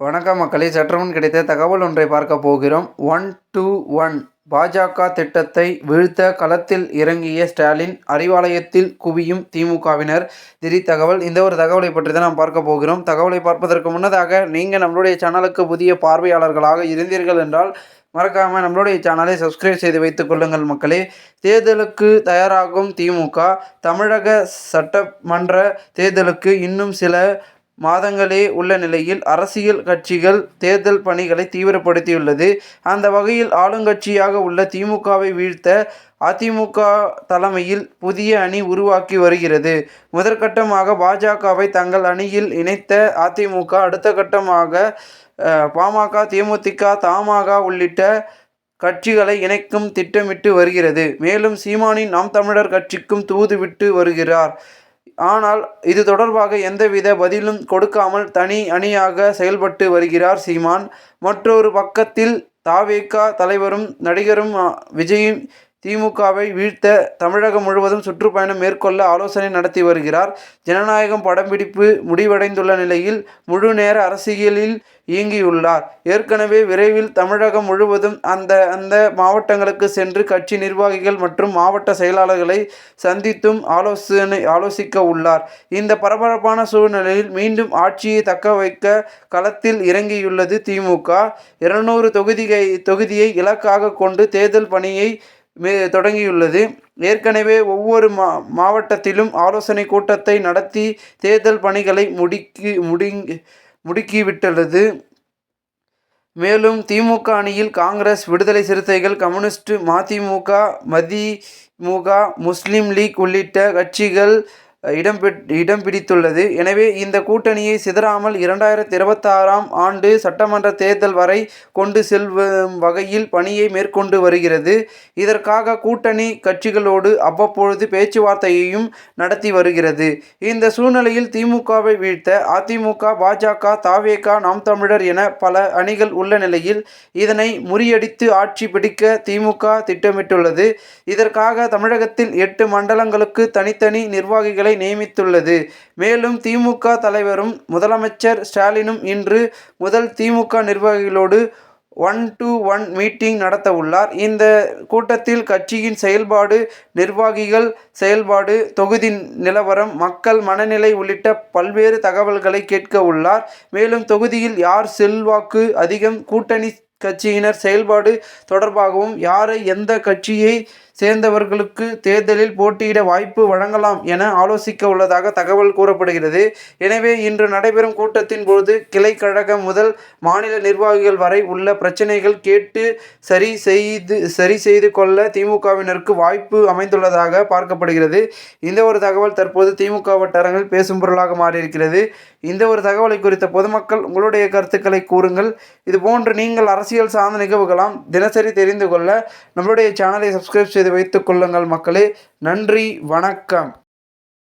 வணக்கம் மக்களே சற்றுமுன் கிடைத்த தகவல் ஒன்றை பார்க்க போகிறோம். ஒன் டூ ஒன் பாஜக திட்டத்தை வீழ்த்த களத்தில் இறங்கிய ஸ்டாலின் அறிவாலயத்தில் குவியும் திமுகவினர். திடீர் தகவல் இந்த ஒரு தகவலை பற்றி தான் நாம் பார்க்க போகிறோம். தகவலை பார்ப்பதற்கு முன்னதாக நீங்கள் நம்மளுடைய சேனலுக்கு புதிய பார்வையாளர்களாக இருந்தீர்கள் என்றால் மறக்காமல் நம்மளுடைய சேனலை சப்ஸ்கிரைப் செய்து வைத்துக் கொள்ளுங்கள் மக்களே. தேர்தலுக்கு தயாராகும் திமுக தமிழக சட்டமன்ற தேர்தலுக்கு இன்னும் சில மாதங்களே உள்ள நிலையில் அரசியல் கட்சிகள் தேர்தல் பணிகளை தீவிரப்படுத்தியுள்ளது. அந்த வகையில் ஆளுங்கட்சியாக உள்ள திமுகவை வீழ்த்த அதிமுக தலைமையில் புதிய அணி உருவாக்கி வருகிறது. முதற்கட்டமாக பாஜகவை தங்கள் அணியில் இணைத்த அதிமுக அடுத்த கட்டமாக பாமக தேமுதிக தமாக உள்ளிட்ட கட்சிகளை இணைக்கும் திட்டமிட்டு வருகிறது. மேலும் சீமானின் நாம் தமிழர் கட்சிக்கும் தூதுவிட்டு வருகிறார். ஆனால் இது தொடர்பாக எந்தவித பதிலும் கொடுக்காமல் தனி அணியாக செயல்பட்டு வருகிறார் சீமான். மற்றொரு பக்கத்தில் தாவேகா தலைவரும் நடிகரும் விஜயும் திமுகவை வீழ்த்த தமிழகம் முழுவதும் சுற்றுப்பயணம் மேற்கொள்ள ஆலோசனை நடத்தி வருகிறார். ஜனநாயகம் படம்பிடிப்பு முடிவடைந்துள்ள நிலையில் முழு நேர அரசியலில் இயங்கியுள்ளார். ஏற்கனவே விரைவில் தமிழகம் முழுவதும் அந்த அந்த மாவட்டங்களுக்கு சென்று கட்சி நிர்வாகிகள் மற்றும் மாவட்ட செயலாளர்களை சந்தித்தும் ஆலோசனை ஆலோசிக்க உள்ளார். இந்த பரபரப்பான சூழ்நிலையில் மீண்டும் ஆட்சியை தக்க வைக்க களத்தில் இறங்கியுள்ளது திமுக. இருநூறு தொகுதியை தொகுதியை இலக்காக கொண்டு தேர்தல் பணியை தொடங்கியுள்ளது. ஏற்கனவே ஒவ்வொரு மா மாவட்டத்திலும் ஆலோசனை கூட்டத்தை நடத்தி தேர்தல் பணிகளை முடுக்கி முடுங்கி முடுக்கிவிட்டுள்ளது. மேலும் திமுக அணியில் காங்கிரஸ் விடுதலை சிறுத்தைகள் கம்யூனிஸ்ட் மதிமுக மதிமுக முஸ்லீம் லீக் உள்ளிட்ட கட்சிகள் இடம் இடம் பிடித்துள்ளது. எனவே இந்த கூட்டணியை சிதறாமல் இரண்டாயிரத்தி இருபத்தாறாம் ஆண்டு சட்டமன்ற தேர்தல் வரை கொண்டு செல்லும் வகையில் பணியை மேற்கொண்டு வருகிறது. இதற்காக கூட்டணி கட்சிகளோடு அவ்வப்பொழுது பேச்சுவார்த்தையையும் நடத்தி வருகிறது. இந்த சூழ்நிலையில் திமுகவை வீழ்த்த அதிமுக பாஜக தாவேகா நாம் தமிழர் என பல அணிகள் உள்ள நிலையில் இதனை முறியடித்து ஆட்சி பிடிக்க திமுக திட்டமிட்டுள்ளது. இதற்காக தமிழகத்தில் எட்டு மண்டலங்களுக்கு தனித்தனி நிர்வாகிகளை நியமித்துள்ளது. மேலும் திமுக தலைவரும் முதலமைச்சர் ஸ்டாலினும் இன்று முதல் திமுக நிர்வாகிகளோடு ஒன் டு ஒன் மீட்டிங் நடத்த உள்ளார் இந்த கூட்டத்தில் கட்சியின் செயல்பாடு நிர்வாகிகள் செயல்பாடு தொகுதி நிலவரம் மக்கள் மனநிலை உள்ளிட்ட பல்வேறு தகவல்களை கேட்க உள்ளார். மேலும் தொகுதியில் யார் செல்வாக்கு அதிகம் கூட்டணி கட்சியினர் செயல்பாடு தொடர்பாகவும் யாரை எந்த கட்சியை சேர்ந்தவர்களுக்கு தேர்தலில் போட்டியிட வாய்ப்பு வழங்கலாம் என ஆலோசிக்க உள்ளதாக தகவல் கூறப்படுகிறது. எனவே இன்று நடைபெறும் கூட்டத்தின் போது கிளை கழகம் முதல் மாநில நிர்வாகிகள் வரை உள்ள பிரச்சனைகள் கேட்டு சரி செய்து சரி செய்து கொள்ள திமுகவினருக்கு வாய்ப்பு அமைந்துள்ளதாக பார்க்கப்படுகிறது. இந்த ஒரு தகவல் தற்போது திமுக வட்டாரங்களில் பேசும் பொருளாக மாறியிருக்கிறது. இந்த ஒரு தகவலை குறித்த பொதுமக்கள் உங்களுடைய கருத்துக்களை கூறுங்கள். இதுபோன்று நீங்கள் அரசு அரசியல் சார்ந்த நிகழ்வுகளாம் தினசரி தெரிந்து கொள்ள நம்மளுடைய சேனலை சப்ஸ்கிரைப் செய்து வைத்துக் கொள்ளுங்கள் மக்களே. நன்றி வணக்கம்.